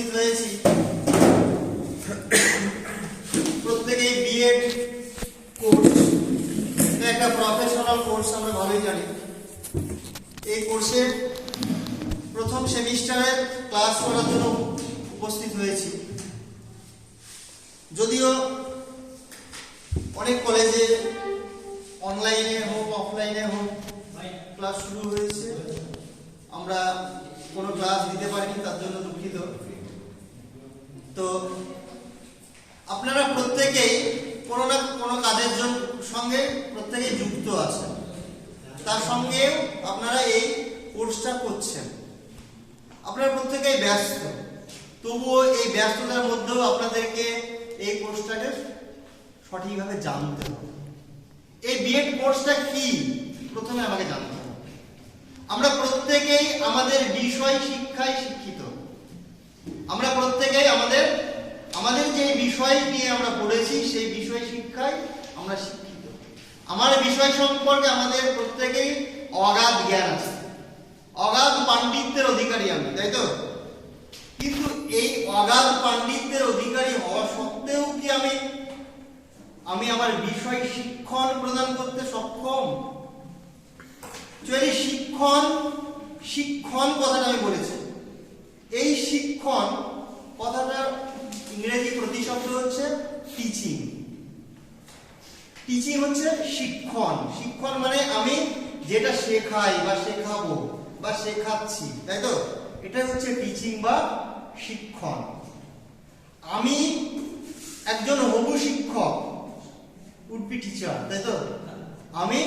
উপস্থিত আপনারা প্রত্যেকেই কোনো না কোনো কাজের সঙ্গে প্রত্যেকেই যুক্ত আছেন। তার সঙ্গে আপনারা এই কোর্সটা করছেন। আপনারা প্রত্যেকেই ব্যস্ত। তবুও এই ব্যস্ততার মধ্যেও আপনাদেরকে এই কোর্সটাকে সঠিকভাবে জানতে হবে। এই বিএড কোর্সটা কি? প্রথমে আমাকে জানতে হবে। আমরা প্রত্যেকেই আমাদের বিষয় শিক্ষায় শিক্ষিত। আমরা প্রত্যেকেই আমাদের আমাদের যে বিষয় নিয়ে আমরা পড়েছি, সেই বিষয় শিক্ষায় আমরা শিক্ষিত। আমার বিষয় সম্পর্কে আমাদের প্রত্যেকেই অগাধ জ্ঞান আছে। অগাধ পাণ্ডিত্যের অধিকারী আমি, তাই তো? কিন্তু এই অগাধ পাণ্ডিত্যের অধিকারী হওয়া সত্ত্বেও কি আমি আমি আমার বিষয় শিক্ষণ প্রদান করতে সক্ষম? শিক্ষণ শিক্ষণ কথাটা আমি বলেছি, এই শিক্ষণ কথাটার ইংরেজি প্রতিশব্দ হচ্ছে টিচিং টিচিং হচ্ছে শিক্ষণ। শিক্ষণ মানে আমি যেটা শেখাই বা শেখাবো বা শেখাচ্ছি, তাই তো? এটা হচ্ছে টিচিং বা শিক্ষণ। আমি একজন হবু শিক্ষক উড বি টিচার তাই তো? আমি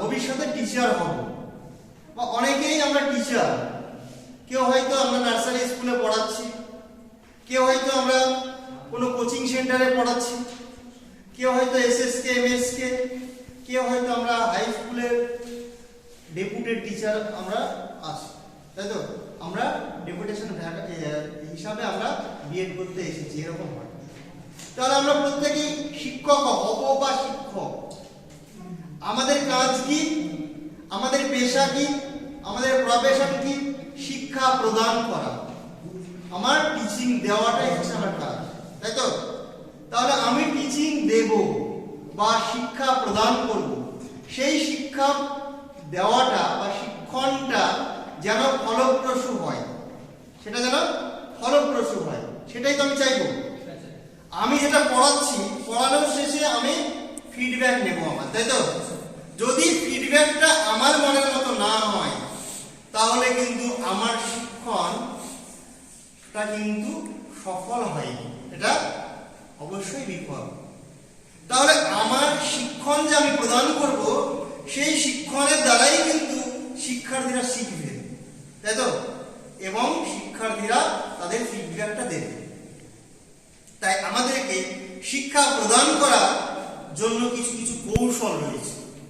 ভবিষ্যতে টিচার হব। বা অনেকেই আমরা টিচার কেউ হয়তো আমরা নার্সারি স্কুলে পড়াচ্ছি কেউ হয়তো আমরা কোনো কোচিং সেন্টারে পড়াচ্ছি, কেউ হয়তো এসএসকে এমএসকে কেউ হয়তো আমরা হাই স্কুলের ডেপুটেড টিচার আমরা আছি, তাই তো? আমরা ডেপুটেশন হিসাবে আমরা বিএড করতে এসেছি, এরকম হয়। তাহলে আমরা প্রত্যেকেই শিক্ষক হব বা শিক্ষক। আমাদের কাজ কি? আমাদের পেশা কি? আমাদের প্রফেশন কি? শিক্ষা প্রদান করা। আমার টিচিং দেওয়াটাই হচ্ছে আমার কাজ, তাই তো? তাহলে আমি টিচিং দেব বা শিক্ষা প্রদান করব, সেই শিক্ষা দেওয়াটা বা শিক্ষণটা যেন ফলপ্রসূ হয়। সেটা যেন ফলপ্রসূ হয়, সেটাই তো আমি চাইব। আমি যেটা পড়াচ্ছি, পড়ানোর শেষে আমি ফিডব্যাক নেব আমার, তাই তো? যদি ফিডব্যাকটা আমার মনের মতো না হয়, তাহলে কিন্তু আমার শিক্ষণটা কিন্তু সফল হয়নি। এটা অবশ্যই বিফল। তাহলে আমার শিক্ষণ যে আমি প্রদান করব, সেই শিক্ষণের দ্বারাই কিন্তু শিক্ষার্থীরা শিখবে। তাই তো? এবং শিক্ষার্থীরা তাদের ফিডব্যাকটা দেবে। তাই আমাদেরকে শিক্ষা প্রদান করার জন্য কিছু কিছু কৌশল রয়েছে।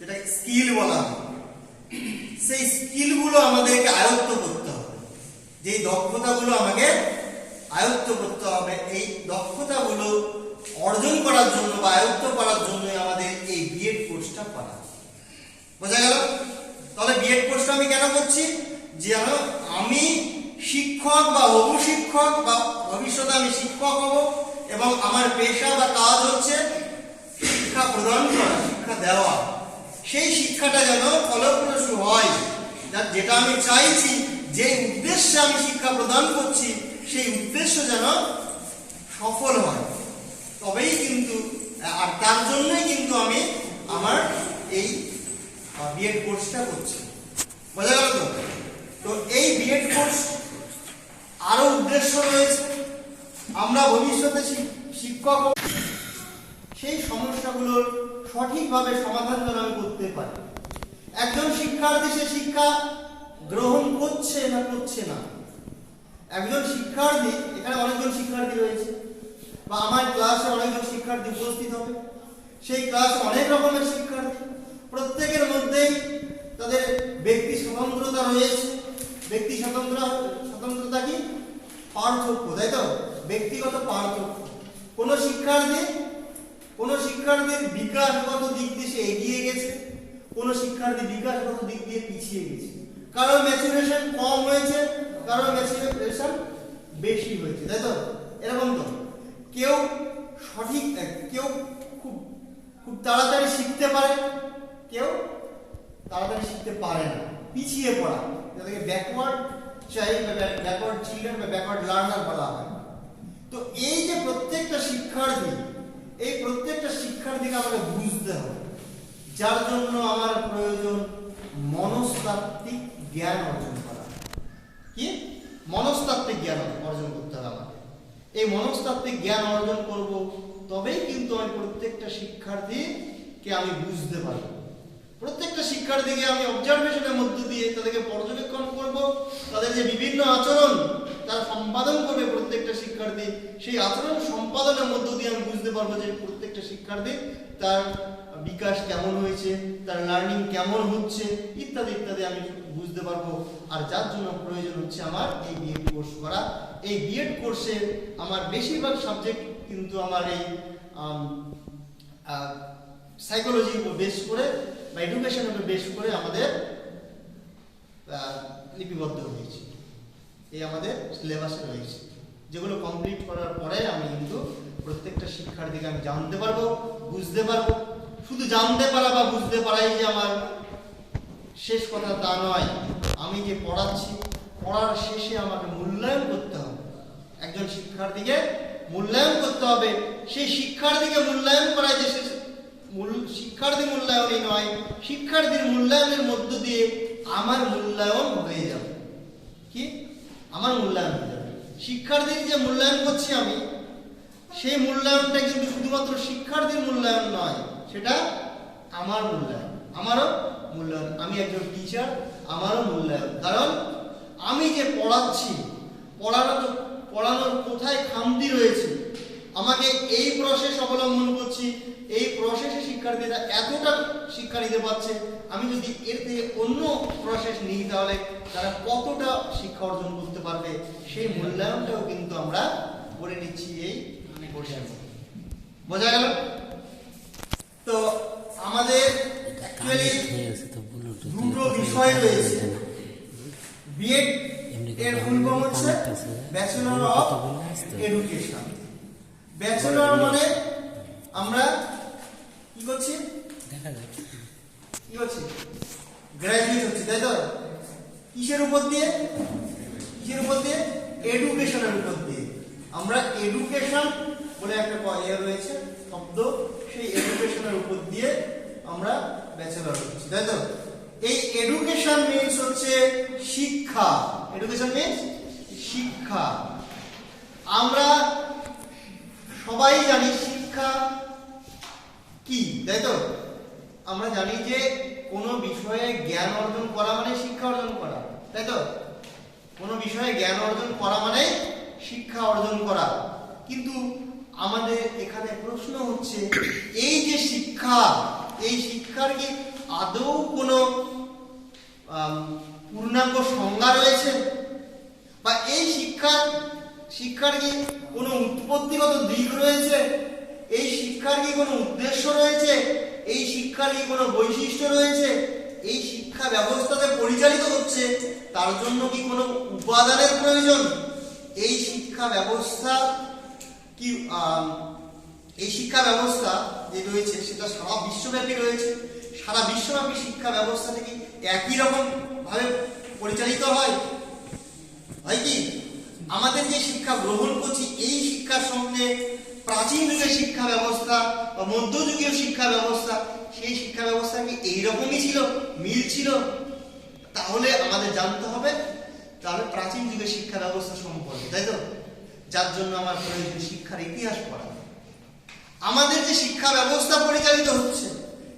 যেটা স্কিল বলা হয়। সেই স্কিলগুলো আমাদেরকে আয়ত্ত করতে যেই দক্ষতাগুলো আমাকে আয়ত্ত করতে হবে, এই দক্ষতাগুলো অর্জন করার জন্য বা আয়ত্ত করার জন্য আমাদের এই বিএড কোর্সটা করা। বোঝা গেল? তাহলে বিএড কোর্সটা আমি কেন করছি? যেন আমি শিক্ষক বা হবু শিক্ষক বা ভবিষ্যতে আমি শিক্ষক হব এবং আমার পেশা বা কাজ হচ্ছে শিক্ষা প্রদান করা, শিক্ষা দেওয়া। সেই শিক্ষাটা যেন ফলপ্রসূ হয় যেটা আমি চাইছি যে উদ্দেশ্যে আমি শিক্ষা প্রদান করছি, সেই উদ্দেশ্য যেন সফল হয়। তবেই কিন্তু, আর তার জন্যই কিন্তু আমি আমার এই বিএড কোর্সটা করছি। বোঝা গেল তো? তো এই বিএড কোর্স আরও উদ্দেশ্য রয়েছে। আমরা ভবিষ্যতে শিক- শিক্ষক সেই সমস্যাগুলোর সঠিকভাবে সমাধান যেন করতে পারি। একজন শিক্ষার্থী সে শিক্ষা গ্রহণ করছে না করছে না। একজন শিক্ষার্থী, এখানে অনেকজন শিক্ষার্থী রয়েছে, বা আমার ক্লাসে অনেকজন শিক্ষার্থী উপস্থিত হবে। সেই ক্লাসে অনেক রকমের শিক্ষার্থী, প্রত্যেকের মধ্যেই তাদের ব্যক্তি স্বতন্ত্রতা রয়েছে। ব্যক্তি স্বতন্ত্র, স্বতন্ত্রতা কি? পার্থক্য, তাই তো? ব্যক্তিগত পার্থক্য। কোন শিক্ষার্থী, কোন শিক্ষার্থীর বিকাশগত দিক দিয়ে সে এগিয়ে গেছে, কোন শিক্ষার্থী বিকাশগত দিক দিয়ে পিছিয়ে গেছে। কারও ম্যাচুরেশন কম হয়েছে কারোর ম্যাচুরেশন বেশি হয়েছে, তাই তো? এরকম তো। কেউ সঠিক কেউ খুব খুব তাড়াতাড়ি শিখতে পারে, কেউ তাড়াতাড়ি শিখতে পারে না। পিছিয়ে পড়া, যাদেরকে ব্যাকওয়ার্ড চাইল্ড বা ব্যাকওয়ার্ড চিলড্রেন বা ব্যাকওয়ার্ড লার্নার বলা হয়। তো এই যে প্রত্যেকটা শিক্ষার্থী, এই প্রত্যেকটা শিক্ষার্থীকে আমাকে বুঝতে হবে। যার জন্য আমার প্রয়োজন মনস্তাত্ত্বিক জ্ঞান অর্জন করা। কি? মনস্তাত্ত্বিক জ্ঞান অর্জন করতে হবে আমাকে। এই মনস্তাত্ত্বিক জ্ঞান অর্জন করব, তবেই কিন্তু আমি প্রত্যেকটা শিক্ষার্থীকে আমি বুঝতে পারব। প্রত্যেকটা শিক্ষার্থীকে আমি অবজারভেশনের মধ্য দিয়ে তাদেরকে পর্যবেক্ষণ করব, তাদের যে বিভিন্ন আচরণ তারা সম্পাদন করবে প্রত্যেকটা শিক্ষার্থী, সেই আচরণ সম্পাদনের মধ্য দিয়ে আমি বুঝতে পারব যে প্রত্যেকটা শিক্ষার্থী তার বিকাশ কেমন হয়েছে, তার লার্নিং কেমন হচ্ছে, ইত্যাদি ইত্যাদি আমি বুঝতে পারব। আর যার জন্য প্রয়োজন হচ্ছে আমার এই বিএড কোর্স করা। এই বিএড কোর্সে আমার বেশিরভাগ সাবজেক্ট কিন্তু আমার এই সাইকোলজির উপর বেস করে বা এডুকেশনের উপর বেস করে আমাদের লিপিবদ্ধ হয়েছে। এই আমাদের সিলেবাসে রয়েছে। যেগুলো কমপ্লিট করার পরে আমি কিন্তু প্রত্যেকটা শিক্ষার্থীকে আমি জানতে পারব, বুঝতে পারব। শুধু জানতে পারা বা বুঝতে পারাই যে আমার শেষ কথা তা নয়। আমি যে পড়াচ্ছি, পড়ার শেষে আমাকে মূল্যায়ন করতে হবে। একজন শিক্ষার্থীকে মূল্যায়ন করতে হবে। সেই শিক্ষার্থীকে মূল্যায়ন করা যে মূল- শিক্ষার্থী মূল্যায়নই নয়, শিক্ষার্থীর মূল্যায়নের মধ্য দিয়ে আমার মূল্যায়ন হয়ে যাবে। কি? আমার মূল্যায়ন হয়ে যাবে। শিক্ষার্থীর যে মূল্যায়ন করছি আমি, সেই মূল্যায়নটা কিন্তু শুধুমাত্র শিক্ষার্থীর মূল্যায়ন নয়, সেটা আমার মূল্যায়ন। আমারও মূল্যায়ন। আমি একজন টিচার আমারও মূল্যায়ন। কারণ আমি যে পড়াচ্ছি পড়ানোর পড়ানোর কোথায় খামতি রয়েছে? আমাকে এই প্রসেস অবলম্বন করছি, এই প্রসেসে শিক্ষার্থীরা এতটা শিক্ষা নিতে পারছে। আমি যদি এর থেকে অন্য প্রসেস নিই, তাহলে তারা কতটা শিক্ষা অর্জন করতে পারবে? সেই মূল্যায়নটাও কিন্তু আমরা করে নিচ্ছি এই বোঝা গেল? তো আমাদের দুটো বিষয় রয়েছে। বিএড এর ফুল ফর্ম হচ্ছে ব্যাচেলর অফ এডুকেশন ব্যাচেলর মানে আমরা কি করছি? কি করছি? গ্র্যাজুয়েট হচ্ছে তাই তো? কিসের উপর দিয়ে? কিসের উপর দিয়ে? এডুকেশনের উপর দিয়ে। আমরা এডুকেশন বলে একটা ইয়ে রয়েছে শব্দ। সেই এডুকেশনের উপর দিয়ে আমরা ব্যাচেলর হচ্ছি তাই তো? এই এডুকেশন মিন্স হচ্ছে শিক্ষা। এডুকেশন মিন্স শিক্ষা। আমরা সবাই জানি শিক্ষা কি, তাই তো? আমরা জানি যে কোনো বিষয়ে জ্ঞান অর্জন করা মানে শিক্ষা অর্জন করা, তাই তো? কোনো বিষয়ে জ্ঞান অর্জন করা মানে শিক্ষা অর্জন করা। কিন্তু আমাদের এখানে প্রশ্ন হচ্ছে, এই যে শিক্ষা এই শিক্ষার কি আদৌ কোনো পূর্ণাঙ্গ সংজ্ঞা রয়েছে? বা এই শিক্ষা শিক্ষার কি কোনো উৎপত্তিগত দিক রয়েছে? এই শিক্ষার কি কোনো উদ্দেশ্য রয়েছে? এই শিক্ষার কি কোনো বৈশিষ্ট্য রয়েছে? এই শিক্ষা ব্যবস্থাতে পরিচালিত হচ্ছে, তার জন্য কি কোনো উপাদানের প্রয়োজন? এই শিক্ষা ব্যবস্থা কি এই শিক্ষা ব্যবস্থা যে রয়েছে, সেটা সারা বিশ্বব্যাপী রয়েছে। সারা বিশ্বব্যাপী শিক্ষা ব্যবস্থাটা কি একই রকম ভাবে পরিচালিত হয়। হয় কি? আমাদের যে শিক্ষা গ্রহণ করছি, এই শিক্ষার সঙ্গে প্রাচীন যুগের শিক্ষা ব্যবস্থা বা মধ্যযুগীয় শিক্ষা ব্যবস্থা, সেই শিক্ষা ব্যবস্থা কি এইরকমই ছিল, মিল ছিল? তাহলে আমাদের জানতে হবে, তাহলে প্রাচীন যুগের শিক্ষা ব্যবস্থা সম্পর্কে, তাই তো? যার জন্য আমার প্রয়োজন শিক্ষার ইতিহাস পড়া। আমাদের যে শিক্ষা ব্যবস্থা পরিচালিত হচ্ছে,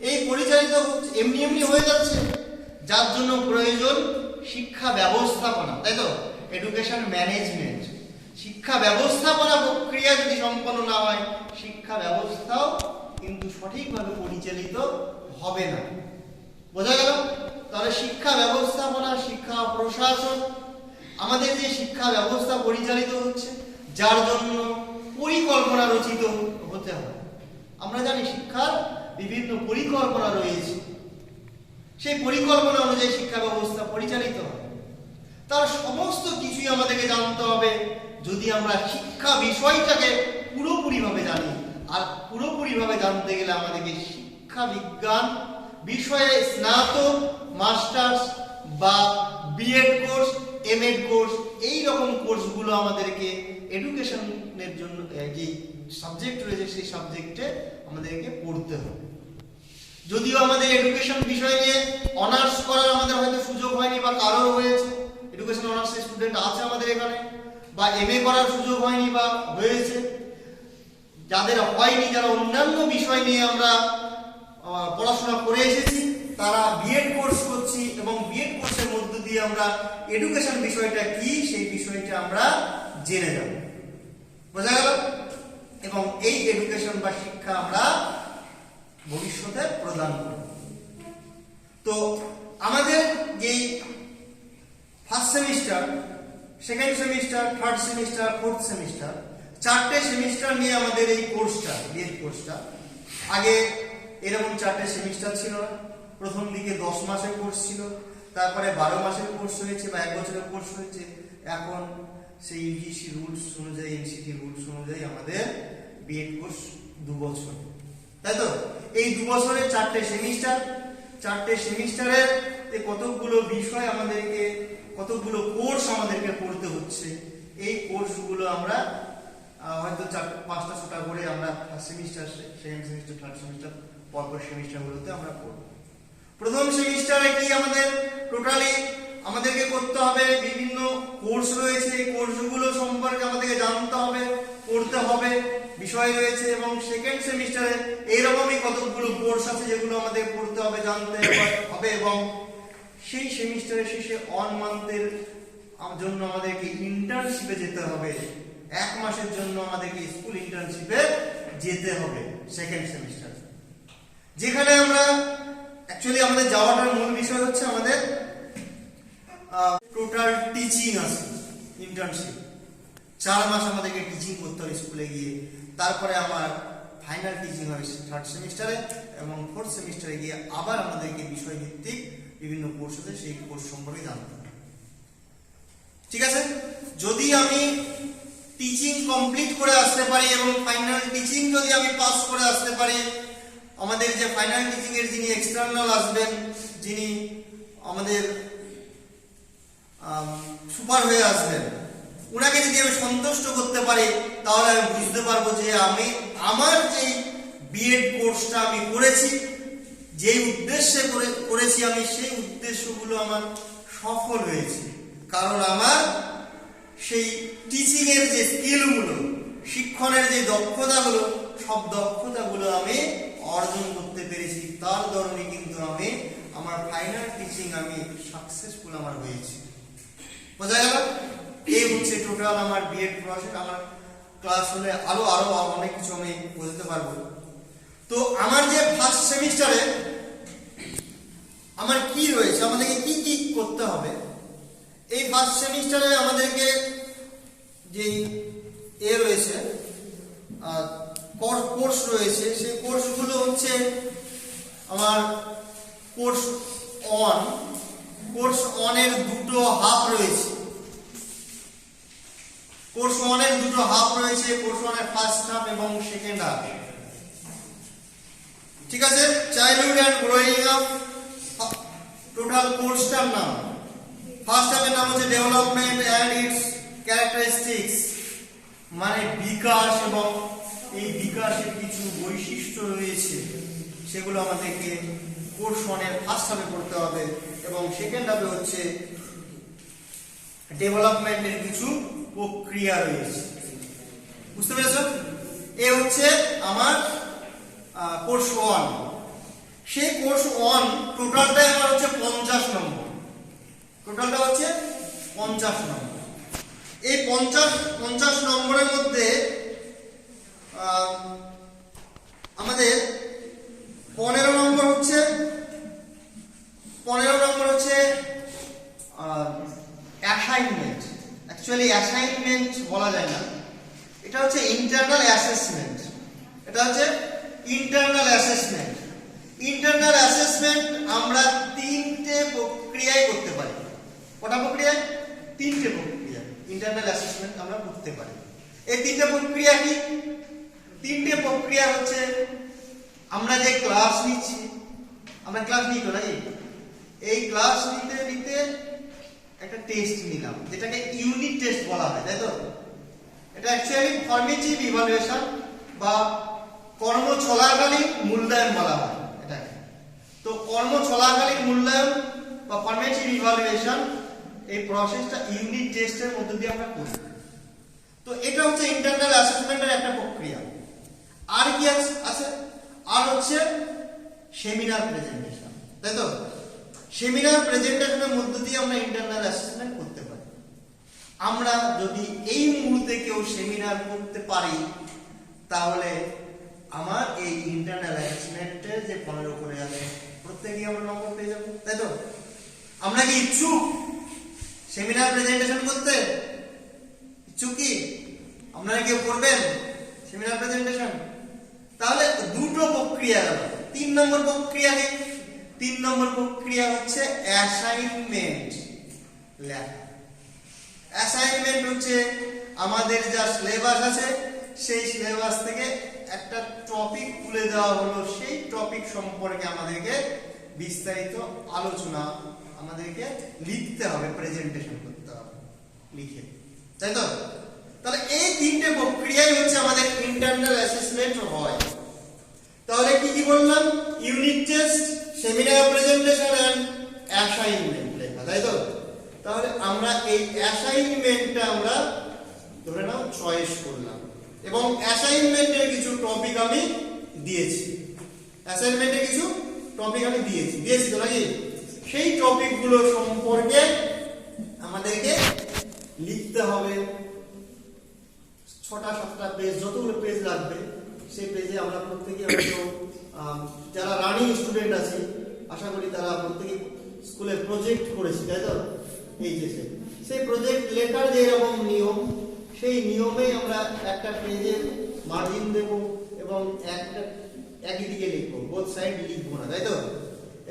এই পরিচালিত হচ্ছে, এমনি এমনি হয়ে যাচ্ছে, যার জন্য প্রয়োজন শিক্ষা ব্যবস্থাপনা, তাই তো? এডুকেশন ম্যানেজমেন্ট শিক্ষা ব্যবস্থাপনা প্রক্রিয়া যদি সম্পন্ন না হয়, শিক্ষা ব্যবস্থাও কিন্তু সঠিকভাবে পরিচালিত হবে না। বোঝা গেল? তাহলে শিক্ষা ব্যবস্থাপনা, শিক্ষা প্রশাসন, আমাদের যে শিক্ষা ব্যবস্থা পরিচালিত হচ্ছে, যার জন্য পরিকল্পনা রচিত হতে হয় আমরা জানি শিক্ষার বিভিন্ন পরিকল্পনা রয়েছে। সেই পরিকল্পনা অনুযায়ী শিক্ষা ব্যবস্থা পরিচালিত হয়। তার সমস্ত কিছুই আমাদেরকে জানতে হবে যদি আমরা শিক্ষা বিষয়টাকে পুরোপুরিভাবে জানি। আর পুরোপুরিভাবে জানতে গেলে আমাদেরকে শিক্ষা বিজ্ঞান বিষয়ে স্নাতক, মাস্টার্স বা বিএড কোর্স এমএড কোর্স এই রকম কোর্সগুলো আমাদেরকে এডুকেশনের জন্য যে সাবজেক্ট রয়েছে, সেই সাবজেক্টে আমাদেরকে পড়তে হবে। যদিও আমাদের এডুকেশন বিষয় নিয়ে অনার্স করার আমাদের হয়তো সুযোগ হয়নি বা কারও হয়েছে এডুকেশন অনার্সের স্টুডেন্ট আছে আমাদের এখানে, বা এমএ করার সুযোগ হয়নি বা হয়েছে, যাদের হয়নি, যারা অন্যান্য বিষয় নিয়ে আমরা পড়াশোনা করে এসেছি, তারা বিএড কোর্স করছি এবং বিএড কোর্সের মধ্য দিয়ে আমরা এডুকেশন বিষয়টা কি, সেই বিষয়টা আমরা জেনে যাব। বোঝা গেল? এবং এই এডুকেশন বা শিক্ষা আমরা ভবিষ্যতে প্রদান করব। তো আমাদের যেই first semester second semester third semester fourth semester চারটে সেমিস্টার নিয়ে আমাদের এই কোর্সটা বিএড কোর্সটা আগে এরকম চারটে সেমিস্টার ছিল না। প্রথম দিকে দশ মাসের কোর্স ছিল, তারপরে বারো মাসের কোর্স হয়েছে বা এক বছরের কোর্স হয়েছে। এখন সেই ইউজিসি রুলস অনুযায়ী এনসিটি রুলস অনুযায়ী আমাদের বিএড কোর্স দু বছর। তাই তো? এই দু বছরের চারটে সেমিস্টার চারটে সেমিস্টারের যে কতকগুলো বিষয় আমাদেরকে কতকগুলো কোর্স আমাদেরকে পড়তে হচ্ছে। এই কোর্সগুলো আমরা হয়তো চার, পাঁচটা, ছটা করে আমরা first semester second semester third semester পরপর সেমিস্টারগুলোতে আমরা পড়ব। প্রথম সেমিস্টারে কি আমাদের টোটালি আমাদেরকে করতে হবে বিভিন্ন কোর্স রয়েছে। এই কোর্সগুলো সম্পর্কে আমাদেরকে জানতে হবে, পড়তে হবে, বিষয় রয়েছে এবং সেকেন্ড সেমিস্টারে এইরকমই কতগুলো কোর্স আছে যেগুলো আমাদের পড়তে হবে, জানতে হবে এবং সেই সেমিস্টারের শেষে অন মান্থের জন্য আমাদেরকে ইন্টার্নশিপে যেতে হবে। এক মাসের জন্য আমাদেরকে স্কুল ইন্টার্নশিপে যেতে হবে সেকেন্ড সেমিস্টার যেখানে আমরা অ্যাকচুয়ালি আমাদের যাওয়াটার মূল বিষয় হচ্ছে আমাদের টোটাল টিচিং আছে ইন্টার্নশিপ চার মাস আমাদেরকে টিচিং করতে হবে স্কুলে গিয়ে। তারপরে আমার ফাইনাল টিচিং হবে থার্ড সেমিস্টারে এবং ফোর্থ সেমিস্টারে গিয়ে আবার আমাদেরকে বিষয়ভিত্তিক বিভিন্ন কোর্স সেই কোর্স সম্পর্কে জানতে হবে। ঠিক আছে? যদি আমি টিচিং কমপ্লিট করে আসতে পারি এবং ফাইনাল টিচিং যদি আমি পাস করে আসতে পারি, আমাদের যে ফাইনাল টিচিং এর যিনি এক্সটার্নাল আসবেন, যিনি আমাদের সুপার হয়ে আসবেন। ওনাকে যদি আমি সন্তুষ্ট করতে পারি, তাহলে আমি বুঝতে পারব যে আমি, আমার যে বিএড কোর্সটা আমি করেছি, যেই উদ্দেশ্যে করে, করেছি আমি, সেই উদ্দেশ্যগুলো আমার সফল হয়েছে। কারণ আমার সেই টিচিং এর যে স্কিলগুলো শিক্ষণের যে দক্ষতাগুলো, সব দক্ষতাগুলো আমি অর্জন করতে পেরেছি। তার দরুনই কিন্তু আমি, আমার ফাইনাল টিচিং আমি সাকসেসফুল আমার হয়েছে। বোঝা গেল। এই হচ্ছে টোটাল আমার বিএড প্রসেস আমার ক্লাস হলে আরও আরও অনেক কিছু আমি বুঝতে পারব। তো আমার যে ফার্স্ট সেমিস্টারে আমার কি রয়েছে, আমাদেরকে কি কি করতে হবে? এই ফার্স্ট সেমিস্টারে আমাদেরকে যে এ রয়েছে কোর্স রয়েছে, সেই কোর্সগুলো হচ্ছে আমার কোর্স অন কোর্স অনের দুটো হাফ রয়েছে। কোর্স ওয়ানের দুটো হাফ রয়েছে, কোর্স ওয়ানের ফার্স্ট হাফ এবং সেকেন্ড হাফ। ঠিক আছে? Childhood and growing up total কোর্সটার নাম। ফার্স্ট হাফের নাম হচ্ছে ডেভেলপমেন্ট অ্যান্ড ইটস ক্যারেক্টারিস্টিক্স মানে বিকাশ এবং এই বিকাশের কিছু বৈশিষ্ট্য রয়েছে, সেগুলো আমাদেরকে কোর্স ওয়ানের ফার্স্ট হাফে পড়তে হবে এবং সেকেন্ড হাফে হচ্ছে ডেভেলপমেন্টের কিছু প্রক্রিয়া রয়েছে। বুঝতে পেরেছ? এ হচ্ছে আমার কোর্স ওয়ান সেই কোর্স ওয়ান টোটালটাই আমার হচ্ছে পঞ্চাশ নম্বর। টোটালটা হচ্ছে পঞ্চাশ নম্বর। এই পঞ্চাশ পঞ্চাশ নম্বরের মধ্যে আমাদের পনেরো নম্বর পনেরো নম্বর হচ্ছে অ্যাসাইনমেন্ট অ্যাকচুয়ালি অ্যাসাইনমেন্ট বলা যায় না। এটা হচ্ছে ইন্টারনাল অ্যাসেসমেন্ট এটা হচ্ছে ইন্টারনাল অ্যাসেসমেন্ট ইন্টারনাল অ্যাসেসমেন্ট আমরা তিনটে প্রক্রিয়ায় করতে পারি। কটা প্রক্রিয়ায় তিনটে প্রক্রিয়া। ইন্টারনাল অ্যাসেসমেন্ট আমরা করতে পারি। এই তিনটে প্রক্রিয়া কি? তিনটে প্রক্রিয়া হচ্ছে, আমরা যে ক্লাস নিচ্ছি, আমরা ক্লাস নিই তো নাকি? এই ক্লাস নিতে নিতে একটা টেস্ট নিলাম, যেটাকে ইউনিট টেস্ট বলা হয়, তাই তো? এটা অ্যাকচুয়ালি ফর্মেটিভ ইভালুয়েশন বা কর্ম চলাকালীন মূল্যায়ন বলা হয় এটাকে। তো কর্ম চলাকালীন মূল্যায়ন বা ফর্মেটিভ ইভালুয়েশন এই প্রসেসটা ইউনিট টেস্টের মধ্য দিয়ে আমরা করি। তো এটা হচ্ছে ইন্টারনাল অ্যাসেসমেন্টের একটা প্রক্রিয়া। আর কি আছে- আর হচ্ছে সেমিনার প্রেজেন্টেশন তাই তো? সেমিনার প্রেজেন্টেশনের মধ্য দিয়ে আমরা ইন্টারনাল অ্যাসেসমেন্ট করতে পারি। আমরা যদি এই মুহূর্তে কেউ সেমিনার করতে পারি, তাহলে আমার এই ইন্টারনাল অ্যাসেসমেন্টের যে পনেরো করে আছে প্রত্যেকেই আমরা নম্বর পেয়ে যাব, তাই তো? আমরা কি ইচ্ছুক সেমিনার প্রেজেন্টেশন করতে? ইচ্ছুক কি? আপনারা কেউ করবেন সেমিনার প্রেজেন্টেশন? তাহলে দুটো প্রক্রিয়া গেল। তিন নম্বর প্রক্রিয়া কি? তিন নম্বর প্রক্রিয়া হচ্ছে অ্যাসাইনমেন্ট লেখা। অ্যাসাইনমেন্ট হচ্ছে আমাদের যা সিলেবাস আছে, সেই সিলেবাস থেকে একটা টপিক তুলে দেওয়া হলো, সেই টপিক সম্পর্কে আমাদেরকে বিস্তারিত আলোচনা আমাদেরকে লিখতে হবে প্রেজেন্টেশন করতে হবে, লিখে। তাই তো? তাহলে এই তিনটে প্রক্রিয়াই হচ্ছে আমাদের ইন্টারনাল অ্যাসেসমেন্ট হয়। তাহলে কি কি বললাম? Unit test seminar presentation and assignment লেখা, তাই তো? তাহলে আমরা এই অ্যাসাইনমেন্টটা আমরা ধরে নাও চয়েস করলাম। এবং অ্যাসাইনমেন্টের কিছু টপিক আমি দিয়েছি। অ্যাসাইনমেন্টে কিছু টপিক আমি দিয়েছি। দিয়েছি তো নাকি? সেই টপিকগুলো সম্পর্কে আমাদেরকে লিখতে হবে। ছটা, সাতটা পেজ যতগুলো পেজ লাগবে সেই পেজে আমরা প্রত্যেকে যারা রানিং স্টুডেন্ট আছে, আশা করি তারা প্রত্যেকে স্কুলে প্রজেক্ট করেছে, তাই তো? এই যে সেই। প্রজেক্ট লেখার যে এরকম নিয়ম, সেই নিয়মেই আমরা একটা পেজে মার্জিন দেব এবং একটা, একই দিকে লিখব বোথ সাইড লিখব না, তাই তো?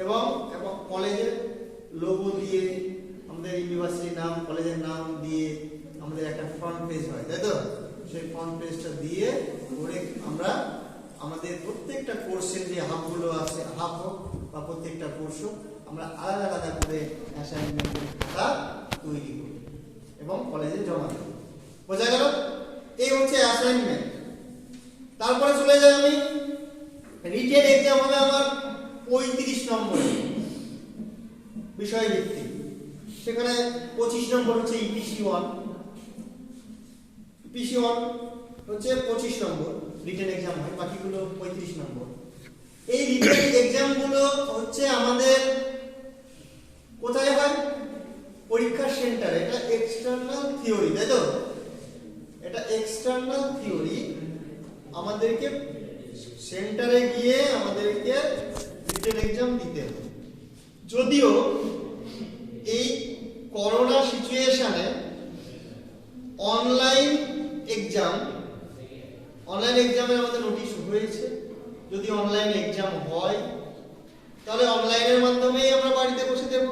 এবং এবং কলেজের লোগো দিয়ে আমাদের ইউনিভার্সিটির নাম কলেজের নাম দিয়ে আমাদের একটা ফ্রন্ট পেজ হয়, তাই তো? সেই ফ্রন্ট পেজটা দিয়ে করে আমরা আমাদের প্রত্যেকটা কোর্সের যে হাবগুলো আছে হাফ হোক বা প্রত্যেকটা কোর্স হোক, আমরা আলাদা আলাদা করে অ্যাসাইনমেন্টের খাতা তৈরি করি এবং কলেজে জমা দিই। বোঝা গেল? এই হচ্ছে অ্যাসাইনমেন্ট তারপরে চলে যাই আমি। রিটেন এক্সাম হবে আমার পঁয়ত্রিশ নম্বরে বিষয় ভিত্তিক সেখানে পঁচিশ নম্বর হচ্ছে ইপিসি ওয়ান ইপিসি ওয়ান হচ্ছে পঁচিশ নম্বর রিটেন এক্সাম হয়, বাকিগুলো পঁয়ত্রিশ নম্বর। এই রিটেন এক্সামগুলো হচ্ছে আমাদের কোথায় হয়? পরীক্ষার সেন্টারে এটা এক্সটার্নাল থিওরি তাই তো? এটা এক্সটার্নাল থিওরি আমাদেরকে সেন্টারে গিয়ে আমাদেরকে রিটেন এক্সাম দিতে হবে। যদিও এই করোনা সিচুয়েশনে অনলাইন এক্সাম অনলাইন এক্সামের আমাদের নোটিশ হয়েছে। যদি অনলাইন এক্সাম হয়, তাহলে অনলাইনের মাধ্যমেই আমরা বাড়িতে বসে দেব।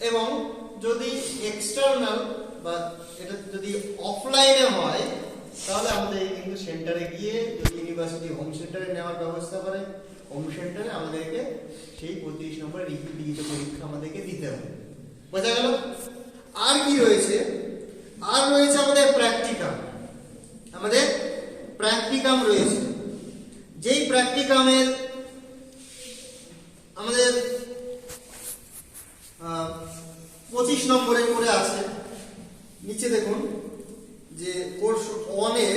এবং যদি এক্সটার্নাল বা এটা যদি অফলাইনে হয়, তাহলে আমাদের কিন্তু সেন্টারে গিয়ে যদি ইউনিভার্সিটি হোম সেন্টারে নেওয়ার ব্যবস্থা করে হোম সেন্টারে আমাদেরকে সেই পঁয়ত্রিশ নম্বরের লিখিত পরীক্ষা আমাদেরকে দিতে হবে। বোঝা গেল? আর কি রয়েছে আর রয়েছে আমাদের প্র্যাকটিকাম আমাদের প্র্যাকটিকাম রয়েছে। যেই প্র্যাকটিকামের আমাদের পঁচিশ নম্বরে করে আছে নিচে দেখুন যে কোর্স ওয়ানের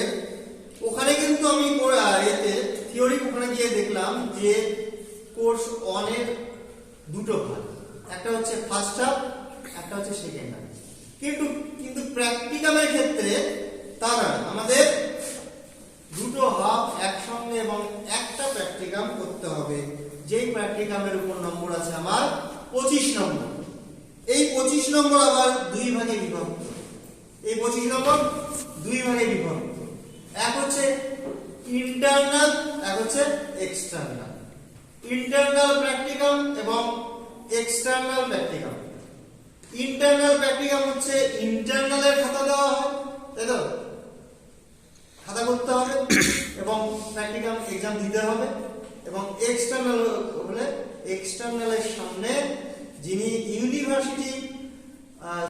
ওখানে কিন্তু আমি পড়ে- আহ, এতে থিওরি ওখানে গিয়ে দেখলাম যে কোর্স ওয়ানের দুটো ভাগ একটা হচ্ছে ফার্স্ট হাফ একটা হচ্ছে সেকেন্ড হাফ কিন্তু কিন্তু প্র্যাকটিক্যালের ক্ষেত্রে তা নয় আমাদের দুটো হাফ একসঙ্গে এবং একটা প্র্যাকটিকাম করতে হবে। যেই প্র্যাকটিকামের উপর নম্বর আছে আমার পঁচিশ নম্বর। এই পঁচিশ নম্বর আবার দুই ভাগে বিভক্ত। এই পঁচিশ নম্বর দুই ভাগে বিভক্ত। এক হচ্ছে ইন্টারনাল এক হচ্ছে এক্সটার্নাল ইন্টারনাল প্র্যাকটিকাম এবং এক্সটার্নাল প্র্যাকটিকাম ইন্টারনাল প্র্যাকটিক্যাম হচ্ছে ইন্টারনালের খাতা দেওয়া হয়, তাই তো? খাতা করতে হবে এবং প্র্যাকটিক্যাম এক্সাম দিতে হবে। এবং এক্সটার্নাল হলে এক্সটার্নালের সামনে যিনি ইউনিভার্সিটি